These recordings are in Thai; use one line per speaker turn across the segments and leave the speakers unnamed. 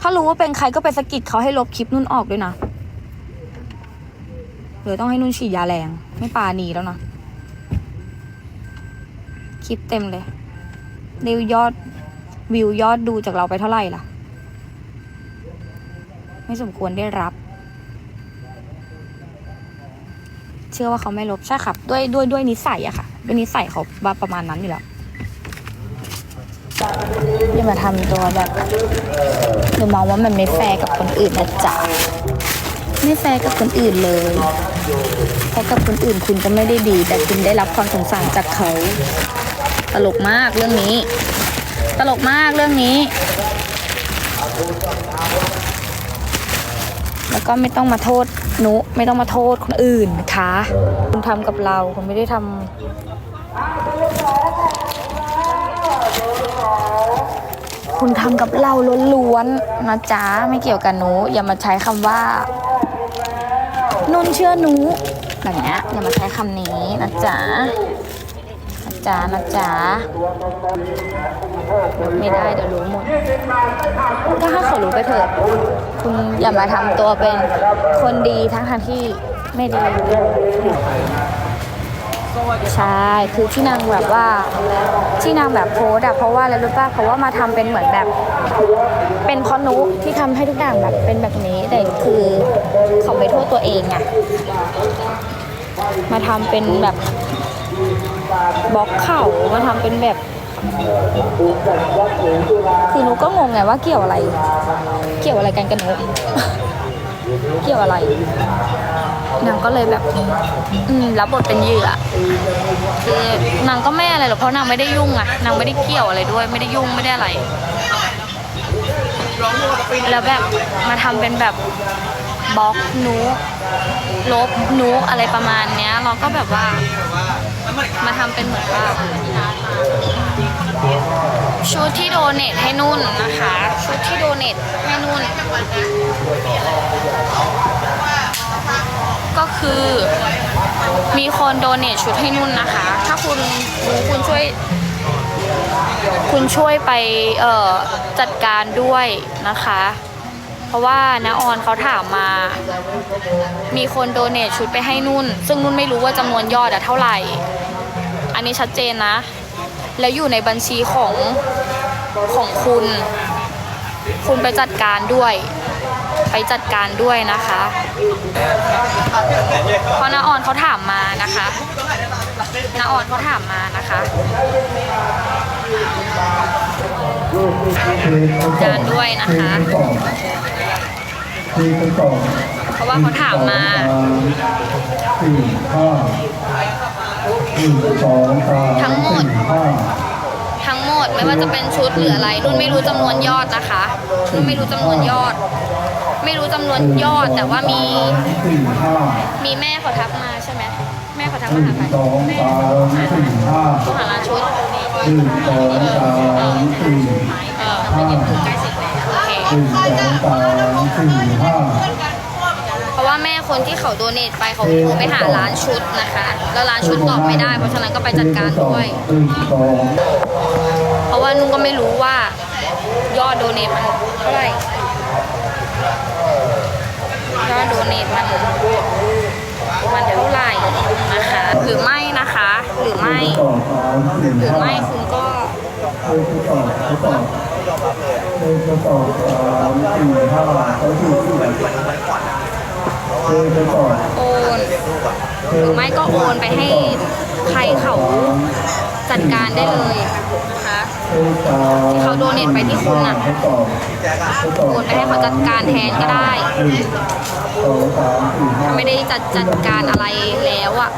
ถ้ารู้ว่าเป็นใครก็ไปสะกิดเขาให้ลบคลิปนุ่นออกด้วยนะหรือต้องให้นุ่นฉีดยาแรง ไม่ปาหนีแล้วนะ คลิปเต็มเลยดิวยอดวิวยอดดูจากเราไปเท่าไหร่ล่ะ ไม่สมควรได้รับ เชื่อว่าเขาไม่ลบใช่ครับ ด้วยด้วยด้วยนิสัยอะค่ะ ด้วยนิสัยเขาว่าประมาณนั้นอยู่แล้ว อย่ามาทำตัวแบบหนูมองว่ามันไม่แฟร์กับคนอื่นนะจ๊ะไม่แฟร์กับคนอื่นเลย เพราะกับคนอื่นคุณก็ไม่ได้ดี แต่คุณได้รับความสงสารจากเขา ตลกมากเรื่องนี้ ตลกมากเรื่องนี้ แล้วก็ไม่ต้องมาโทษหนุไม่ต้องมาโทษคนอื่นนะคะ คุณทำกับเราคุณไม่ได้ทำ คุณทำกับเราล้วนๆนะจ๊ะไม่เกี่ยวกับหนู อย่ามาใช้คำว่า นุ่นเชื่อหนูแบบเนี้ยอย่ามาใช้คำนี้นะจ๊ะนะจ๊ะนะจ๊ะไม่ได้เดี๋ยวรู้หมดก็ให้เขารู้ไปเถิดคุณอย่ามาทำตัวเป็นคนดีทั้งทางที่ไม่ดี ใช่ คือที่นางแบบว่าที่นางแบบโพสอะเพราะว่าอะไรรู้ป่ะ เพราะว่ามาทำเป็นเหมือนแบบ เป็นเพราะนุที่ทำให้ทุกอย่างแบบเป็นแบบนี้แต่คือเขาไปโทษตัวเองอะมาทำเป็นแบบบล็อกเข่ามาทำเป็นแบบคือนุก็งงไงว่าเกี่ยวอะไร เกี่ยวอะไรกันกับนุเกี่ยวอะไร นางก็เลยแบบอืมรับบทเป็นเหยื่อคือนางก็ไม่อะไรหรอกเพราะนางไม่ได้ยุ่งอะนางไม่ได้เกี่ยวอะไรด้วย ไม่ได้ยุ่งไม่ได้อะไร แล้วแบบมาทำเป็นแบบบล็อกนุลบนุอะไรประมาณเนี้ย เราก็แบบว่ามาทำเป็นเหมือนว่าชุดที่โดเนทให้นุ่นนะคะ ชุดที่โดเนทให้นุ่น ก็คือ มีคนโดเนทชุดให้นุ่นนะคะ ถ้าคุณรู้คุณช่วย คุณช่วยไปเออจัดการด้วยนะคะ เพราะว่าน้าออนเขาถามมา มีคนโดเนทชุดไปให้นุ่น ซึ่งนุ่นไม่รู้ว่าจำนวนยอดอะเท่าไหร่ อันนี้ชัดเจนนะ แล้วอยู่ในบัญชีของของคุณ คุณไปจัดการด้วย ไปจัดการด้วยนะคะเพราะนาออนเขาถามมานะคะนาออนเขาถามมานะคะการด้วยนะคะเพราะว่าเขาถามมา
สี่ห้าหนึ่งสองสาม
ทั้งหมดทั้งหมดไม่ว่าจะเป็นชุดหรืออะไรนุ่นไม่รู้จำนวนยอดนะคะนุ่นไม่รู้จำนวนยอด ไม่รู้จำนวนยอดแต่ว่ามี
สี่ห้า
มีแม่เขาทักมาใช่ไหมแม่เขาทัก
ห
มา
นึ่
หางใคร
สองสามสี่ห้า
ผู้หาร้านชุด
หนึ่งสองสามสี่
เออ
ห้า
ใกล้เสร็จแล้วโอเค
หนึ่งสองสามสี่ห้า
เพราะว่าแม่คนที่เขาโดเนทไปเขาโทรไปหาร้านชุดนะคะ แล้วร้านชุดตอบไม่ได้ เพราะฉะนั้นก็ไปจัดการด้วย
หนึ่งสอง
เพราะว่านุ่งก็ไม่รู้ว่ายอดโดเนทมันเท่าไหร่ ยอดโดเนทมันมันเท่าไหร่นะคะ หรือไม่นะคะ หรือไม่
สองสามสี่
หรือไม่คุณก็
เออไปต่อไปต่อเออไปต่อสามสี่ห้าเขาถูกเออไปต่อ
โอนหรือไม่ก็โอนไปให้ใครเขาจัดการได้เลยนะคะที่เขาโดเนทไปที่คุณน่ะ
ไปต่อไปต่อ
โอนไปให้เขาจัดการแทนก็ได้
หนึ่งสองสา
ไม่ได้จัดจัดการอะไรแล้วอะ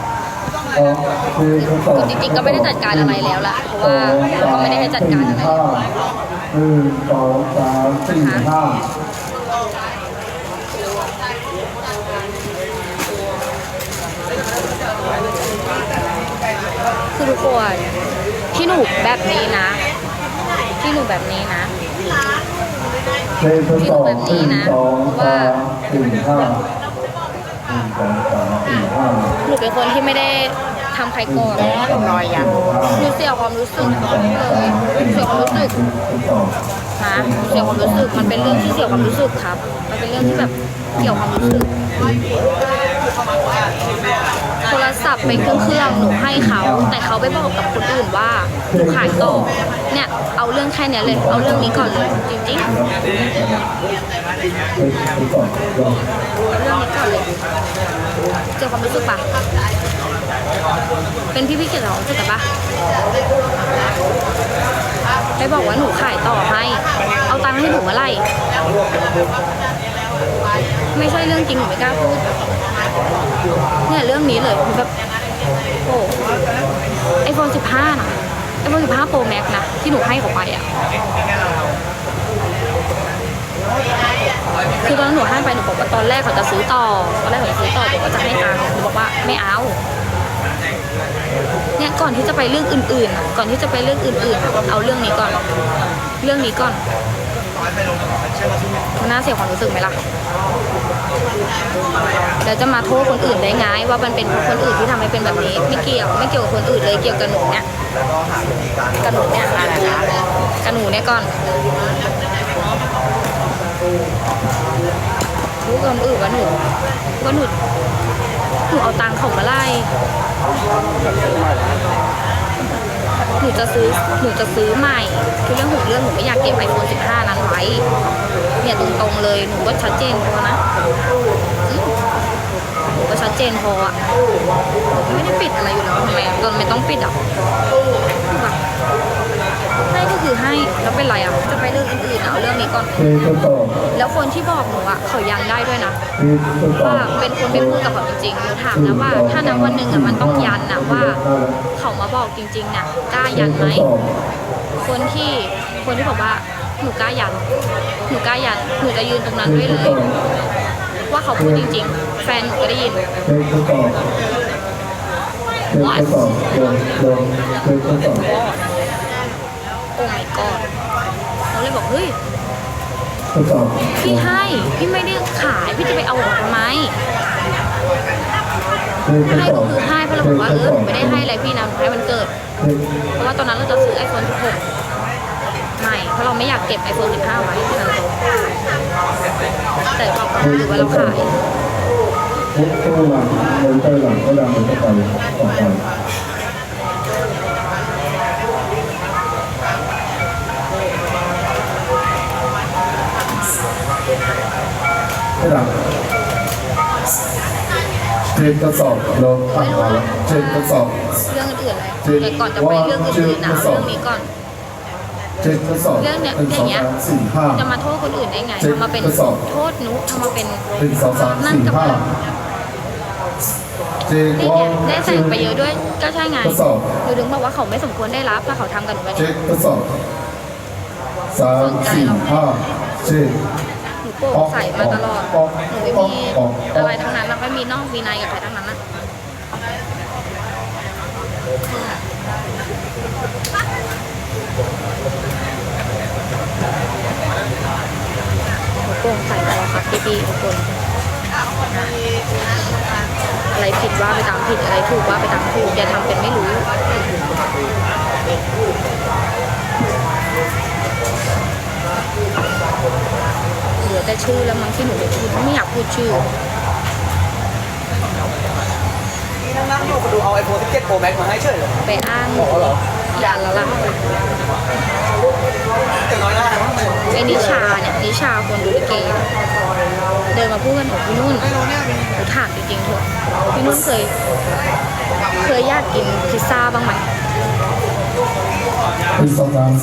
คือไปต่อ
คือจริงๆก็ไม่ได้จัดการอะไรแล้วล่ะ เพราะว่าเราก็ไม่ได้ให้จัดการอะไร
ห้าหนึ่งสองสามสี่ห้า
คือทุกคนที่หนูแบบนี้นะ ที่หนูแบบนี้นะ
เลขทดสอบหนึ่งสองสามสี่ห้าหนึ่งสองสามสี่ ห
นูเป็นคนที่ไม่ได้ทำใครก่อน
น้อยยัง
หนูเสียความรู้สึกเลยเสียความรู้สึกนะเสียความรู้สึก มันเป็นเรื่องที่เสียความรู้สึกครับ มันเป็นเรื่องที่แบบเกี่ยวความรู้สึก โทรศัพท์เป็นเครื่องเครื่องหนูให้เขา แต่เขาไปบอกกับคนอื่นว่าหนูขายต่อ เนี่ย เอาเรื่องแค่เนี้ยเลย เอาเรื่องนี้ก่อนเลย จริงๆ
ไปก่อนรอ
เรื่องนี้ก่อนเลย เจอความรู้สึกปะเป็นพี่พี่เกียรติเรารู้สึกปะไปบอกว่าหนูขายต่อให้ เอาตังค์ให้หนูเมื่อไหร่ไม่ใช่เรื่องจริงหนูไม่กล้าพูดเนี่ยเรื่องนี้เลยแบบโอ้ไอโฟน15นะไอโฟน15 Pro Max นะ ที่หนูให้เขาไปอะ คือตอนนั้นหนูให้ไปหนูบอกว่าตอนแรกเขาจะซื้อต่อตอนแรกเขาจะซื้อต่อบอกว่าจะให้ตังค์หนูบอกว่าไม่เอาเนี่ยก่อนที่จะไปเรื่องอื่นๆอะก่อนที่จะไปเรื่องอื่นๆอะเอาเรื่องนี้ก่อน เรื่องนี้ก่อนมันน่าเสียความรู้สึกไหมล่ะเดี๋ยวจะมาโทษคนอื่นได้ไงว่ามันเป็นเพราะคนอื่นที่ทำให้เป็นแบบนี้ ไม่เกี่ยวไม่เกี่ยวกับคนอื่นเลยเกี่ยวกับหนูเนี่ยกับหนูเนี่ยกับหนูเนี่ยก่อน รู้กันอื่นว่าหนูว่าหนูหนูเอาตังค์เขามาไล่หนูจะซื้อหนูจะซื้อใหม่คือเรื่องของเรื่องหนูไม่อยากเก็บไอโฟน15 นั้นไว้เนี่ยตรงๆเลยหนูก็ชัดเจนพอนะหนูก็ชัดเจนพออะหนูไม่ได้ปิดอะไรอยู่แล้วทำไมตอนไม่ต้องปิดอะ ให้ก็คือให้แล้วเป็นไรอะจะไปเรื่องอื่นๆเอาเรื่องนี้ก่อน
เททดสอบ
แล้วคนที่บอกหนูอะเขายังได้ด้วยนะ
เททดสอบ
ว่าเป็นคนไปพูดกับเขาจริงๆหนูถามนะว่า ถ้านับวันหนึ่งอะมันต้องยันนะว่า เขามาบอกจริงๆน่ะกล้ายันไหมคนที่คนที่บอกว่าหนูกล้ายันหนูกล้ายันหนูจะยืนตรงนั้นด้วยเลย ว่าเขาพูดจริง ๆ แฟนหนูก็ได้ยิน
เททดส อบเททดสอบลงลงเททดสอบ
โอ้ my god เราเลยบอกเฮ้ย
ทดสอบ
พี่ให้พี่ไม่ได้ขายพี่จะไปเอาออกทำไม
เททด
ให้
ส
ก็
อบ
คือให้เพราะเราบอกว่าเออหนูไม่ได้ให้อะไรพี่นะหนูให้มันเกิด เพราะว่าตอนนั้นเราจะซื้อ iPhone 16ใหม่เพราะเราไม่อยากเก็บ iPhone 15 ไว้ที่เราแต่บอกเขาหรือว่าเราขาย
ทุกตัวหลังเดินไปหลังก็ดังไปต่อไปต่อไป ให้หลังเทรนทดสอบลงผ่านมาแล้วเทรนทดสอบ
เรื่องอื่นๆเลยแต่ก่อนจะไปเรื่องอื่นๆนะเอาเรื่องนี้ก่อน
เทรนทดสอบ
เรื่องเนี้ย
หนึ่ง
อ
สอย่าง
เงี้ย
สามสี่ห้า
จะมาโทษคนอื่นได้ไง
เจ็ด
ทำมาเป็น
ทดสอบ
โทษหนุทำมาเป็น
หนึ่งสองสาม
นั่ง
สี่
กับ
ห้าเจ
นี่
วอ
ไงได้ใส่ไปเยอะด้วยก็ใช่ไง
ทดสอบ
หนูถึงบอกว่าเขาไม่สมควรได้รับถ้าเขาทำกับหนูแบบ
เช็
นี้
คทดสอบสามสี่ห้าเจ็ด
หนู โปร่งใสมาตลอดหนูไม่มีอะไรทั้งนั้นแล้วไม่มีนอกมีในกับใครทั้งนั้นนะโปร่งใสตลอดครับพี่ๆทุกคนอะไรผิดว่าไปตามผิดอะไรถูกว่าไปตามถูกอย่าทำเป็นไม่รู้เหลือแต่ ชื่อแล้วมั้งที่หนูไม่พูดไม่อยากพูดชื่อ
นี่นั่งๆอยู่ก็ดูเอา iPhone 17 Pro Max มาให้เฉยเลย
ไปอ้าง
อ๋อเหรอ
ยันแล้วล่ะ
อย่างน้อยหน้ามันเลย
ไอ้นิชาเนี่ยนิชาคนดูลิเกเนี่ยเดินมาพูดกันหนูพี่นุ่นหนูถามจริงๆเถอะพี่นุ่นเคย เคยอยากกินพิซซ่าบ้างไหมพิซ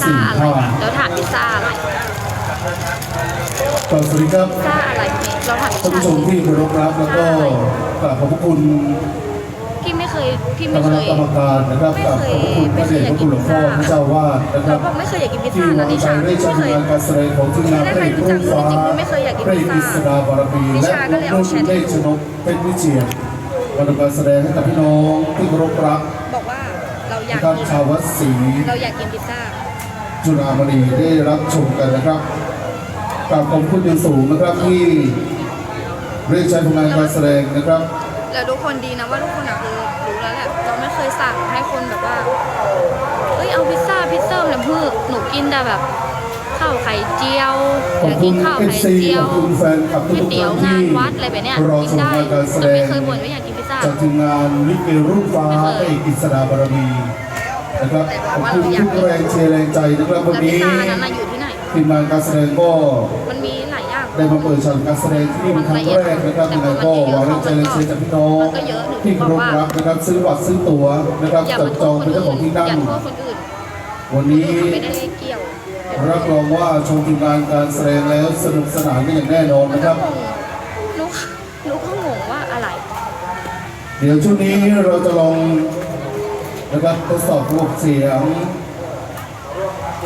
ซ่าอะไร
ห้า
แล้วถามพิซซ่าอะไร
สวัสดีครับ
พิซซ่าอะไรพี่เราถามพิซ
ท่าน
ซ่า
ผู้ชมที่เคารพรักแล้วก็กราบขอบพระคุณ
พี่ไม่เคยพี่
ค
ไม่
ณะ
เคย
กรรมการนะครับ
ไม่
กราบ
เค
ข
ย
อบพระคุณพ
ไม่
ระ
เค
เด
ย
ช
อยาก
พระ
กิ
คุ
น
ณหล
พิ
ว
ซ
ง
ซ่า
พ่อพระเจ้าวาดนะค
เรา
รับ
บอกไม่เคยอยากกินพิซ
ที่
ซ่านะ
วาง
นิ
ใจ
ชา
ได้
ไม่
ชม
เคย
งานการแสดงของทีมงานพระเอกรุ่งฟ้า
จริงๆไม่เคยอยากกิน
พระ
พิ
เอ
ซ
ก
ซ่า
กฤษดาบารมี
นิ
และ
ชาก็เลยเอา
รุ่น
แชท
เดชนกเป็นวิเชียรมาทำการแสดงให้กับพี่น้องที่เคารพรัก
บอกว่าเราอยาก
นะครับ
กิน
ชาววัดศรี
เราอยากกินพิซซ่า
จุฬามณีได้รับชมกันนะครับ กราบขอบคุณอย่างสูงนะครับที่เรียกใช้ผลงานการแสดงนะครับ
แล้วทุกคนดีนะว่าทุกคนอะคือรู้แล้วแหละเราไม่เคยสั่งให้คนแบบว่า เอ้ยเอาพิซซ่าพิซซ่าเนี่ยเพื่อหนูกินแต่แบบข้าวไข่เจียว
ข
อ
อบ
ยาก
คุ
กิ
ณ
นข้าว
เอฟ
ไข่
ซี
เจีย
ข
ว
อบคุณแฟนคลับทุ
ก๋วย
ก
เตี๋ยว
ท่าน
งาน
ที่
วัดอะไรแบบเนี้ย
รอ
กิน
ชม
ได้
งานการแส
แต่
ด
ไม่
ง
เคยบ่นว่าอยากกินพิซซ่า
จากทีมงานลิเกรุ่งฟ้า
ไม่เคย
พระเอกอิสระบารมีนะครับขอบคุณทุกแรงเชียร์แรงใจนะครับวัน
แล้วพิซ
นี้
ซ่านั้นน่ะอยู่ที่ไหน
ทีมงานการแสดงก็
มันมีหลายอย่าง
ได้มาเปิดฉากการแสดงที่นี่เป็นครั้งแรกนะครับยังไงก็หวังแรงใจแรงเชียร์จากพี่น้องที่เคารพรักนะครับซื้อบัตรซื้อตั๋วนะครับ
อย่า
จั
มา
บ
โท
จอ
ษ
ง
คน
เป็น
อื่
เจ้าของที่
น
นั่
อย่างโทษคนอื่น
วันนี้
ไม่ได้เลขเกี่ยว
รับรองว่าชมทีมงานการแสดงแล้วสนุกสนานกันอย่างแน่นอนนะครับ
นุกนุกก็งงว่าอะไร
เดี๋ยวช่วงนี้เราจะลองนะครับทดสอบระบบเสียง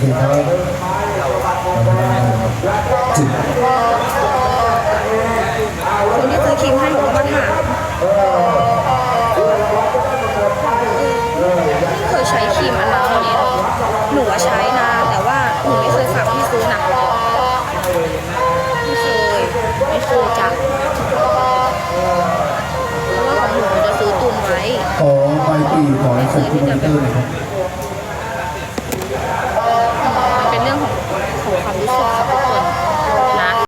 คื
อเขา
จิต
คนที่ซื้อครีมให้ผมก็มาถาม